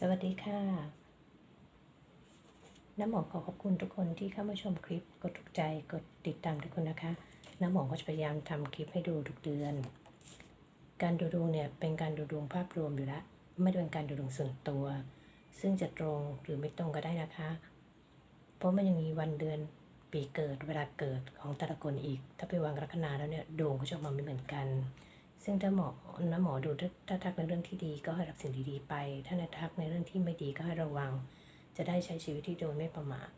สวัสดีค่ะ น้ำหมอขอขอบคุณทุกคนที่เข้ามาชมคลิป กดถูกใจ กดติดตามทุกคนนะคะ น้ำหมอก็จะพยายามทำคลิปให้ดูทุกเดือน การดูดวงเนี่ยเป็นการดูดวงภาพรวมอยู่แล้ว ไม่ได้เป็นการดูดวงส่วนตัว ซึ่งจะตรงหรือไม่ตรงก็ได้นะคะ เพราะมันยังมีวันเดือนปีเกิดเวลาเกิดของแต่ละคนอีก ถ้าไปวางลัคนาแล้วเนี่ยดวงก็จะออกมาไม่เหมือนกัน ซึ่งถ้าหมอน้าหมอดูถ้าทักในเรื่องที่ดีก็ให้รับสิ่งดีๆไป ถ้าในทักในเรื่องที่ไม่ดีก็ให้ระวัง จะได้ใช้ชีวิตที่โดยไม่ประมาท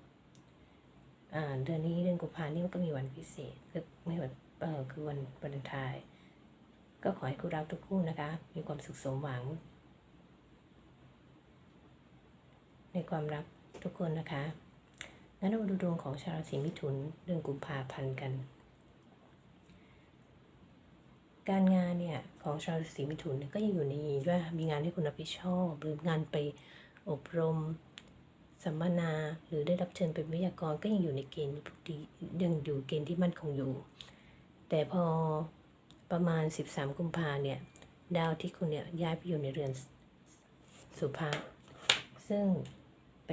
อ่าเดือนนี้เดือนกุมภาพันธ์นี่มันก็มีวันพิเศษคือไม่วันเออคือวันวาเลนไทน์ก็ขอให้คู่รักทุกคู่นะคะ มีความสุขสมหวัง ในความรักทุกคนนะคะงั้นเรามาดูดวงของชาวราศีมิถุนเดือนกุมภาพันธ์กัน การงานเนี่ยของชาวราศีมิถุนก็ยังอยู่ในว่ามีงานให้คุณรับผิดชอบหรืองานไปอบรมสัมมนาหรือได้รับเชิญเป็นวิทยากรก็ยังอยู่ในเกณฑ์ที่ยังอยู่เกณฑ์ที่มั่นคงอยู่ แต่พอประมาณ 13 กุมภาเนี่ยดาวที่คุณเนี่ยย้ายไปอยู่ในเรือนสุภาซึ่งไป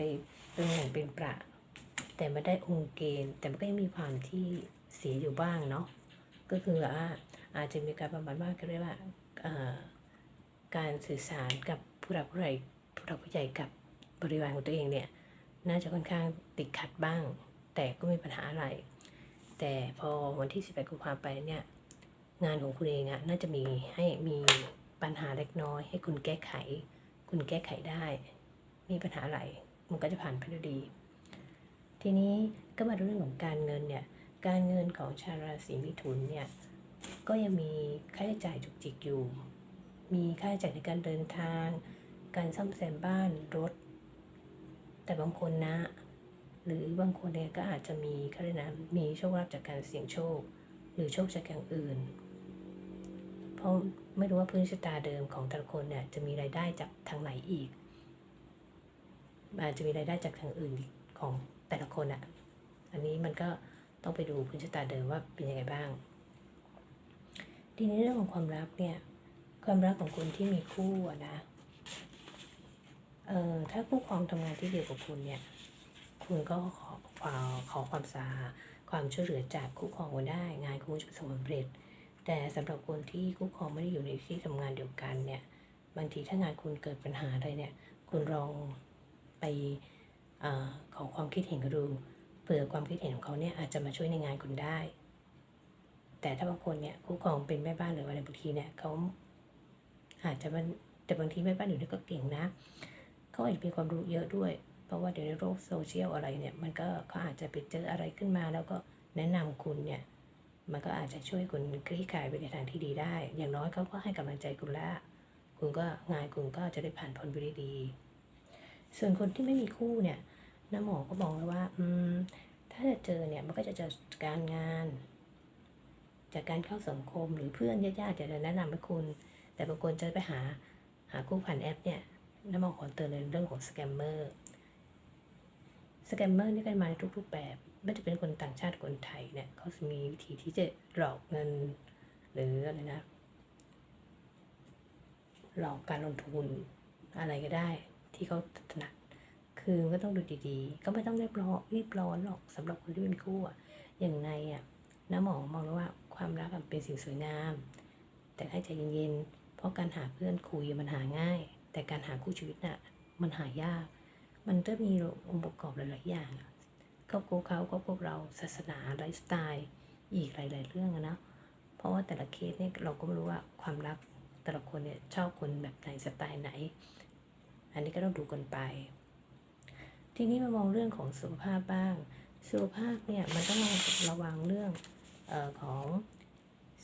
เป็นแห่งเป็นประ แต่ไม่ได้องค์เกณฑ์แต่มันก็ยังมีความที่เสียอยู่บ้างเนาะ ก็คือว่าอาจจะมีการประมาณว่าเขาเรียกว่าการสื่อสารกับผู้หลักผู้ใหญ่ผู้หลักผู้ใหญ่กับบริวารของตัวเองเนี่ยน่าจะค่อนข้างติดขัดบ้าง แต่ก็ไม่มีปัญหาอะไร แต่พอวันที่ 18 กุมภาพันธ์ไปเนี่ยงานของคุณเองอะน่าจะมีให้มีปัญหาเล็กน้อย ให้คุณแก้ไข คุณแก้ไขได้ มีปัญหาอะไรมันก็จะผ่านไปด้วยดี ทีนี้ก็มาดูเรื่องของการเงินเนี่ย การเงินของชาวราศีมิถุนเนี่ยก็ยังมีค่าใช้จ่ายจุกจิกอยู่ มีค่าใช้จ่ายในการเดินทาง การซ่อมแซมบ้านรถ แต่บางคนนะ หรือบางคนเนี่ยก็อาจจะมีเขาเรียนะมีโชคลาภจากการเสี่ยงโชค หรือโชคจากอย่างอื่น เพราะไม่รู้ว่าพื้นชะตาเดิมของแต่ละคนเนี่ยจะมีรายได้จากทางไหนอีก อาจจะมีรายได้จากทางอื่นของแต่ละคนอะ่ะ อันนี้มันก็ ต้องไปดูพื้นชะตาเดิมว่าเป็นยังไงบ้าง ทีนี้เรื่องของความรักเนี่ย ความรักของคนที่มีคู่นะเอ่อถ้าคู่ครองทำงานที่เดียวกับคุณเนี่ย คุณก็ขอขอขอความสาความช่วยเหลือจากคู่ครองคุณได้ งานคุณจะประสบความสำเร็จ แต่สำหรับคนที่คู่ครองไม่ได้อยู่ในที่ทำงานเดียวกันเนี่ยบางทีถ้างานคุณเกิดปัญหาอะไรเนี่ย คุณลองไปอขอความคิดเห็นเขาดู เผื่อความคิดเห็นของเขาเนี่ยอาจจะมาช่วยในงานคุณได้ แต่ถ้าบางคนเนี่ยคู่ครองเป็นแม่บ้านหรืออะไรบางทีเนี่ยเขาอาจจะมันแต่บางทีแม่บ้านอยู่นี่ก็เก่งนะเขาอาจจะมีความรู้เยอะด้วย เพราะว่าเดี๋ยวในโลกโซเชียลอะไรเนี่ยมันก็เขาอาจจะไปเจออะไรขึ้นมาแล้วก็แนะนำคุณเนี่ยมันก็อาจจะช่วยคุณคลี่คลายไปในทางที่ดีได้ อย่างน้อยเขาก็ให้กำลังใจคุณล้วคุณก็งานคุณก็จะได้ผ่านพ้นไปได้ดี ส่วนคนที่ไม่มีคู่เนี่ย น้าหมอก็บอกไว้ว่าอืมถ้าจะเจอเนี่ยมันก็จะเจอการงาน จากการเข้าสังคมหรือเพื่อนญาติๆจะแนะนำให้คุณ แต่บางคนจะไปหาหาคู่ผ่านแอปเนี่ยน้ำหมอขอเตือนในเรื่องของสแกมเมอร์สแกมเมอร์นี่กันมาในทุกรูปแบบไม่ว่าจะเป็นคนต่างชาติคนไทยเนี่ยเขาจะมีวิธีที่จะหลอกเงิน หรืออะไรนะ หลอกการลงทุนอะไรก็ได้ที่เขาถนัด คือก็ต้องดูดีๆ ก็ไม่ต้องรีบร้อนรีบร้อนหรอกสำหรับคนที่เป็นคู่อะอย่างในอะน้าหมอมองแล้วว่าความรักเป็นสิ่งสวยงาม แต่ให้ใจเย็นๆเพราะการหาเพื่อนคุยมันหาง่าย แต่การหาคู่ชีวิตน่ะมันหายาก มันจะมีองค์ประกอบหลายๆอย่างครอบครัวเขาครอบครัวเราศาสนาไลฟ์สไตล์อีกหลาย ๆ เรื่องนะเพราะว่าแต่ละเคสเนี่ยเราก็ไม่รู้ว่าความรักแต่ละคนเนี่ยชอบคนแบบไหนสไตล์ไหน อันนี้ก็ต้องดูกันไป ทีนี้มามองเรื่องของสุขภาพบ้าง สุขภาพเนี่ยมันต้องระวังเรื่องออของ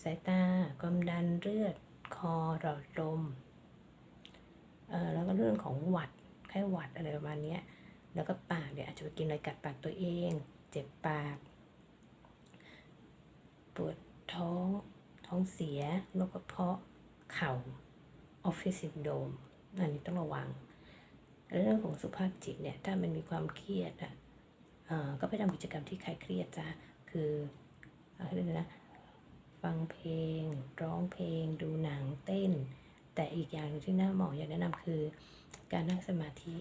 สายตา ความดันเลือด คอหลอดลมเอ่อแล้วก็เรื่องของหวัด ไข้หวัดอะไรประมาณนี้ แล้วก็ปากเนี่ยอาจจะไปกินอะไรกัดปากตัวเอง เจ็บปาก ปวดท้อง ท้องเสียโรคกระเพาะ เข่า ออฟฟิศซินโดม อันนี้ต้องระวัง เรื่องของสุขภาพจิตเนี่ยถ้ามันมีความเครียดอะก็ไปทำกิจกรรมที่คลายเครียดจ้ะคืออะไรนะฟังเพลง ร้องเพลง ดูหนังเต้น แต่อีกอย่างหนึ่งที่น่าหมออยากแนะนำคือ การนั่งสมาธิ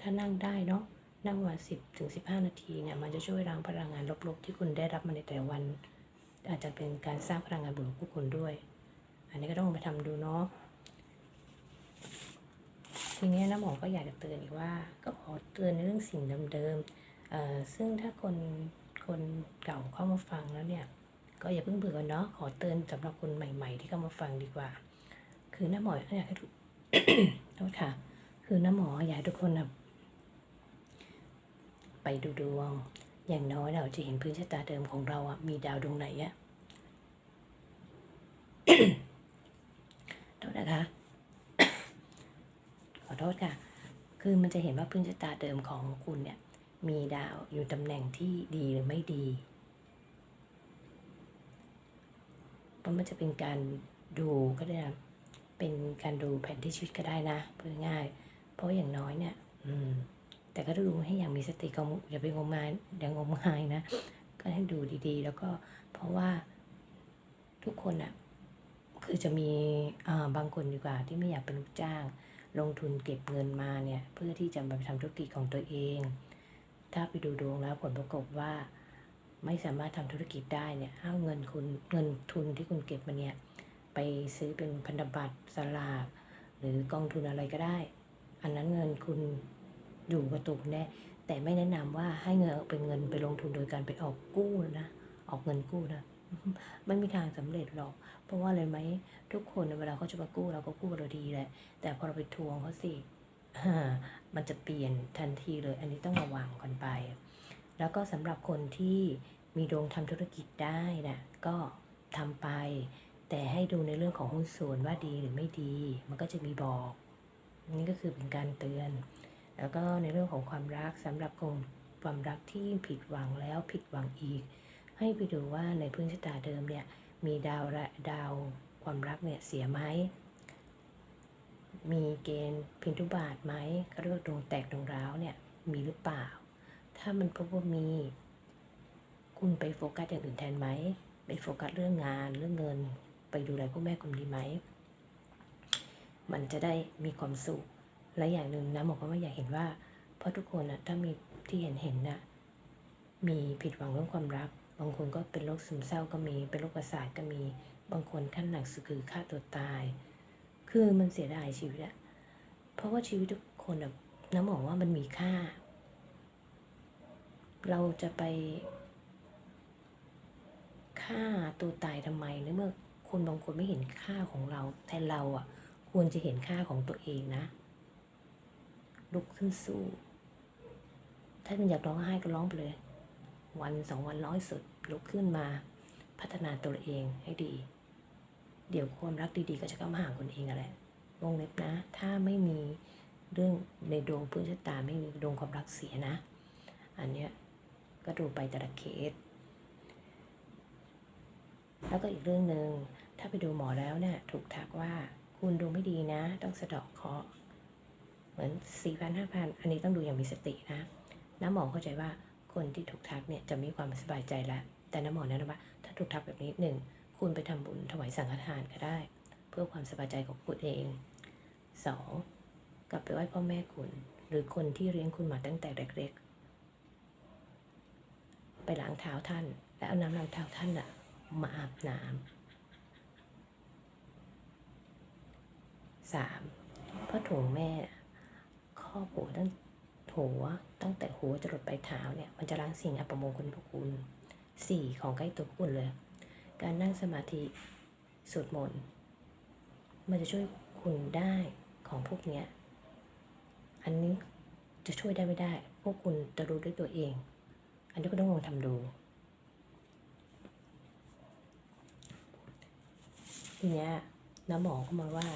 ถ้านั่งได้เนาะนั่งวันสิบถึงสิบห้านาทีเนี่ยมันจะช่วยล้างพลังงานลบๆ ที่คุณได้รับมาในแต่วัน อาจจะเป็นการสร้างพลังงานบวกกับผู้คนด้วย อันนี้ก็ต้องไปทำดูเนาะ ทีนี้น้าหมอก็อยากจะเตือนอีกว่า ก็ขอเตือนในเรื่องสิ่งเดิมๆเอ่อซึ่งถ้าคนคนเก่าเข้ามาฟังแล้วเนี่ย ก็อย่าเพิ่งเบื่อเนาะขอเตือนสำหรับคนใหม่ ๆ ที่เข้ามาฟังดีกว่า คือน้าหมออยากให้ทุกโทษค่ะ คือน้าหมออยากให้ทุกคนนะไปดูดวง อย่างน้อยเราจะเห็นพื้นชะตาเดิมของเราอะมีดาวดวงไหนอะโทษนะคะ อโทษค่ะ คือมันจะเห็นว่าพื้นชะตาเดิมของคุณเนี่ยมีดาวอยู่ตำแหน่งที่ดีหรือไม่ดีเพราะมันจะเป็นการดูก็ได้นะเป็นการดูแผนที่ชีวิตก็ได้นะพูดง่าย เพราะอย่างน้อยเนี่ย อืม แต่ก็ดูให้อย่างมีสติก็อย่าไปงมงายอย่างงมงายนะ ก็ให้ดูดีๆ แล้วก็เพราะว่าทุกคนอะคือจะมีอ่าบางคนดีกว่าที่ไม่อยากเป็นลูกจ้าง ลงทุนเก็บเงินมาเนี่ยเพื่อที่จะมาทำธุรกิจของตัวเอง ถ้าไปดูดวงแล้วผลปรากฏว่า ไม่สามารถทำธุรกิจได้เนี่ยเอาเงินคุณเงินทุนที่คุณเก็บมาเนี่ยไปซื้อเป็นพันธบัตรสลากหรือกองทุนอะไรก็ได้ อันนั้นเงินคุณอยู่กับตัวคุณแน่แต่ไม่แนะนำว่าให้เงินเป็นเงินไปลงทุนโดยการไปออกกู้นะออกเงินกู้นะ ไม่มีทางสำเร็จหรอก เพราะว่าอะไรไหมทุกคนเวลาเขาจะมากู้เราก็กู้เราดีแหละ แต่พอเราไปทวงเขาสิมันจะเปลี่ยนทันทีเลย อันนี้ต้องระวังก่อนไป แล้วก็สำหรับคนที่มีดวงทำธุรกิจได้นะก็ทำไป แต่ให้ดูในเรื่องของหุ้นส่วนว่าดีหรือไม่ดี มันก็จะมีบอกนี่ก็คือเป็นการเตือน แล้วก็ในเรื่องของความรักสำหรับคนความรักที่ผิดหวังแล้วผิดหวังอีก ให้ไปดูว่าในพื้นชะตาเดิมเนี่ยมีดาวและดาวความรักเนี่ยเสียไหม มีเกณฑ์พินทุบาทไหมเขาเรียกว่าดวงแตกดวงร้าวเนี่ยมีหรือเปล่า ถ้ามันพบว่ามี คุณไปโฟกัสอย่างอื่นแทนไหม ไปโฟกัสเรื่องงานเรื่องเงิน ไปดูแลพ่อแม่คุณดีไหม มันจะได้มีความสุข และอย่างหนึ่งนะหมอก็ไม่อยากเห็นว่า เพราะทุกคนนะถ้ามีที่เห็นเห็นนะมีผิดหวังเรื่องความรักางคนก็เป็นโรคซึมเศร้าก็มี เป็นโรคประสาทก็มี บางคนขั้นหนักสุดคือฆ่าตัวตาย คือมันเสียดายชีวิตอะเพราะว่าชีวิตทุกคนอะน้ำหมอว่ามันมีค่า เราจะไปฆ่าตัวตายทำไมในเมื่อคนบางคนไม่เห็นค่าของเราแต่เราอะควรจะเห็นค่าของตัวเองนะ ลุกขึ้นสู้ ถ้ามันอยากร้องไห้ก็ร้องไปเลย วันสองวันร้อยสุด ลุกขึ้นมาพัฒนาตัวเองให้ดี เดี๋ยวความรักดีๆ ก็จะเข้ามาหาคนเองแหละวงเล็บนะ ถ้าไม่มีเรื่องในดวงพื้นชะตาไม่มีดวงความรักเสียนะ อันเนี้ยก็ดูไปแต่ละเคส แล้วก็อีกเรื่องหนึ่งถ้าไปดูหมอแล้วเนี่ยถูกทักว่าคุณดูไม่ดีนะ ต้องสะเดอกเคาะเหมือนสี่พันห้าพันอันนี้ต้องดูอย่างมีสตินะน้าหมอเข้าใจว่า คนที่ถูกทักเนี่ยจะมีความสบายใจแล้วแต่น้าหมอแนะนำว่าถ้าถูกทักแบบนี้หนึ่งคุณไปทำบุญถวายสังฆทานก็ได้ เพื่อความสบายใจของคุณเองสองกลับไปไหว้พ่อแม่คุณ หรือคนที่เลี้ยงคุณมาตั้งแต่เล็กๆ ไปล้างเท้าท่าน และเอาน้ำล้างเท้าท่านอะมาอาบน้ำสามผ้าถุงแม่ครอบหัวตั้ง หัวตั้งแต่หัวจรดปลายเท้าเนี่ยมันจะล้างสิ่งอัปมงคลพวกคุณสี่ของใกล้ตัวพวกคุณเลย การนั่งสมาธิสวดมนต์มันจะช่วยคุณได้ของพวกเนี้ยอันนี้จะช่วยได้ไม่ได้ พวกคุณจะรู้ด้วยตัวเอง อันนี้ก็ต้องลองทำดูทีเนี้ยน้าหมอก็มาว่า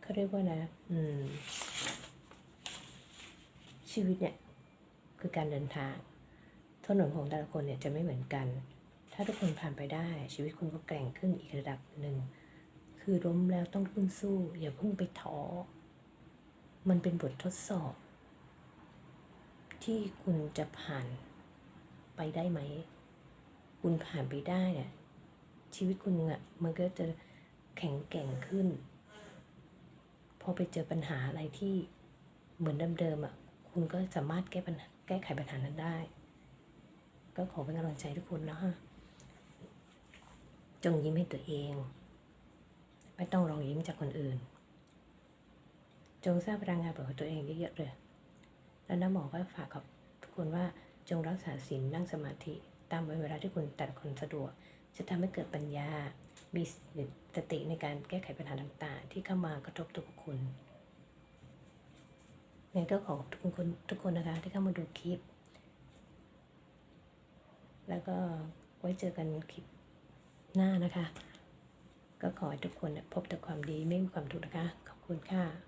เขาเรียกว่านะ อืม ชีวิตเนี่ยคือการเดินทาง ถนนของแต่ละคนเนี่ยจะไม่เหมือนกัน ถ้าทุกคนผ่านไปได้ ชีวิตคุณก็แกร่งขึ้นอีกระดับหนึ่ง คือล้มแล้วต้องขึ้นสู้ อย่าเพิ่งไปท้อ มันเป็นบททดสอบ ที่คุณจะผ่านไปได้ไหม คุณผ่านไปได้เนี่ยชีวิตคุณอะมันก็จะแข็งแกร่งขึ้น พอไปเจอปัญหาอะไรที่เหมือนเดิมๆอะ คุณก็สามารถแก้ปัญหาแก้ไขปัญหานั้นได้ ก็ขอเป็นกำลังใจทุกคนนะฮะจงยิ้มให้ตัวเอง ไม่ต้องรองยิ้มจากคนอื่น จงสร้างพลังงานของตัวเองเยอะๆเลยแล้วน้าหมอก็ฝากกับทุกคนว่าจงรักษาศีลนั่งสมาธิ ตามเวลาที่คุณแต่ละคนสะดวก จะทำให้เกิดปัญญา มีสติในการแก้ไขปัญหาต่างๆ ที่เข้ามากระทบตัวคุณ งั้นก็ขอทุกคนทุกคนนะคะ ที่เข้ามาดูคลิป แล้วก็ไว้เจอกันคลิปหน้านะคะ ก็ขอให้ทุกคนเนี่ยพบแต่ความดีไม่มีความทุกข์นะคะ ขอบคุณค่ะ